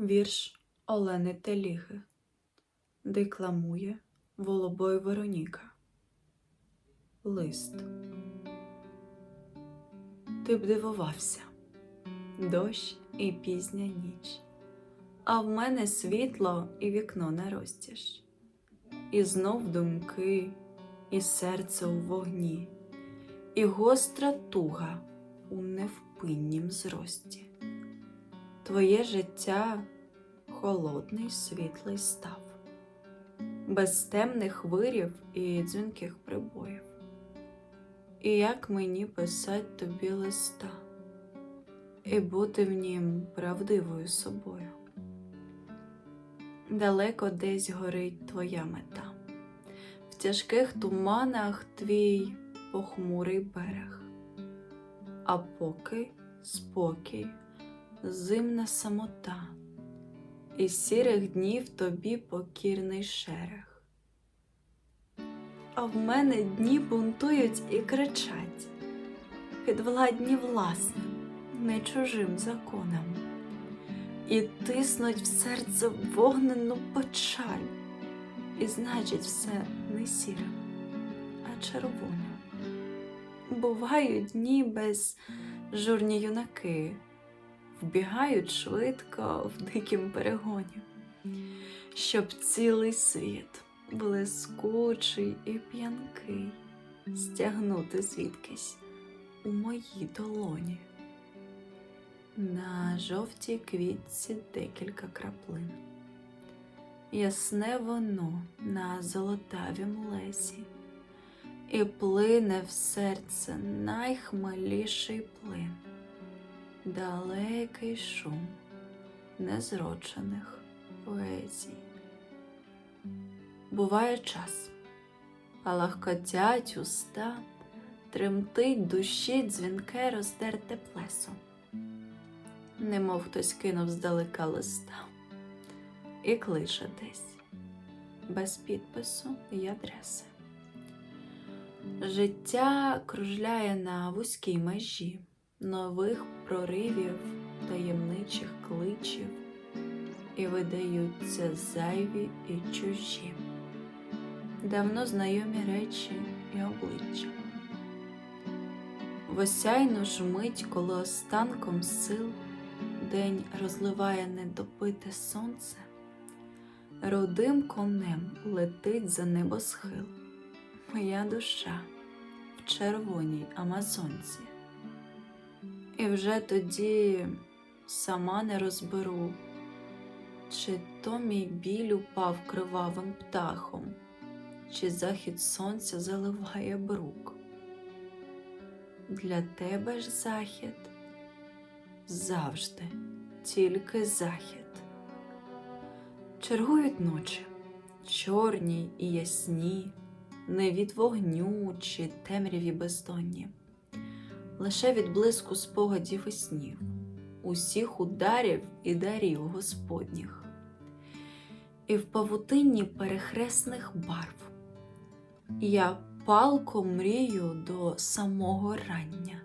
Вірш Олени Теліги Декламує Волобой Вероніка. Лист. Ти б дивувався, дощ і пізня ніч, а в мене світло і вікно не розтіш, і знов думки, і серце у вогні, і гостра туга у невпиннім зрості. Твоє життя холодний світлий став, без темних вирів і дзвінких прибоїв. І як мені писать тобі листа, і бути в нім правдивою собою. Далеко десь горить твоя мета, в тяжких туманах твій похмурий берег, а поки спокій зимна самота, і сірих днів тобі покірний шерех. А в мене дні бунтують і кричать, підвладні власним, не чужим законам, і тиснуть в серце вогнену печаль, і значить все не сірим, а червоним. Бувають дні без журні юнаки вбігають швидко в дикім перегоні, щоб цілий світ, блискучий і п'янкий, стягнути звідкись у моїй долоні. На жовтій квітці декілька краплин. Ясне воно на золотавім лесі, і плине в серце найхмеліший плин далекий шум незрочених поезій. Буває час, а лахкотять уста, тремтить душі дзвінке роздерте плесо, немов хтось кинув здалека листа і клише десь, без підпису і адреси. Життя кружляє на вузькій межі нових проривів, таємничих кличів, і видаються зайві і чужі, давно знайомі речі і обличчя. В осяйну ж мить, коли останком сил день розливає недопите сонце, рудим конем летить за небосхил, моя душа в червоній амазонці. І вже тоді сама не розберу, чи то мій біль упав кривавим птахом, чи захід сонця заливає брук. Для тебе ж захід завжди тільки захід. Чергують ночі, чорні і ясні, не від вогню чи темряві бездонні лише від блиску спогадів і снів, усіх ударів і дарів Господніх, і в павутинні перехресних барв. Я палко мрію до самого рання,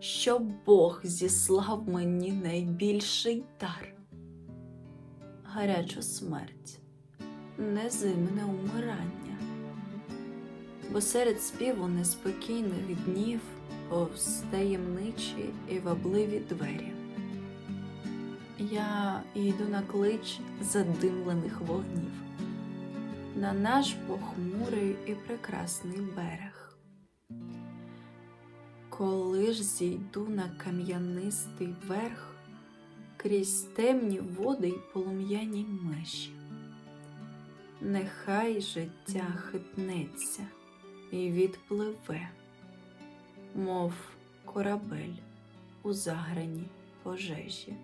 щоб Бог зіслав мені найбільший дар, гарячу смерть, незимне умирання, бо серед співу неспокійних днів повз таємничі і вабливі двері. Я йду на клич задимлених вогнів, на наш похмурий і прекрасний берег. Коли ж зійду на кам'янистий верх крізь темні води й полум'яні межі, нехай життя хитнеться і відпливе мов корабель у заграні пожежі.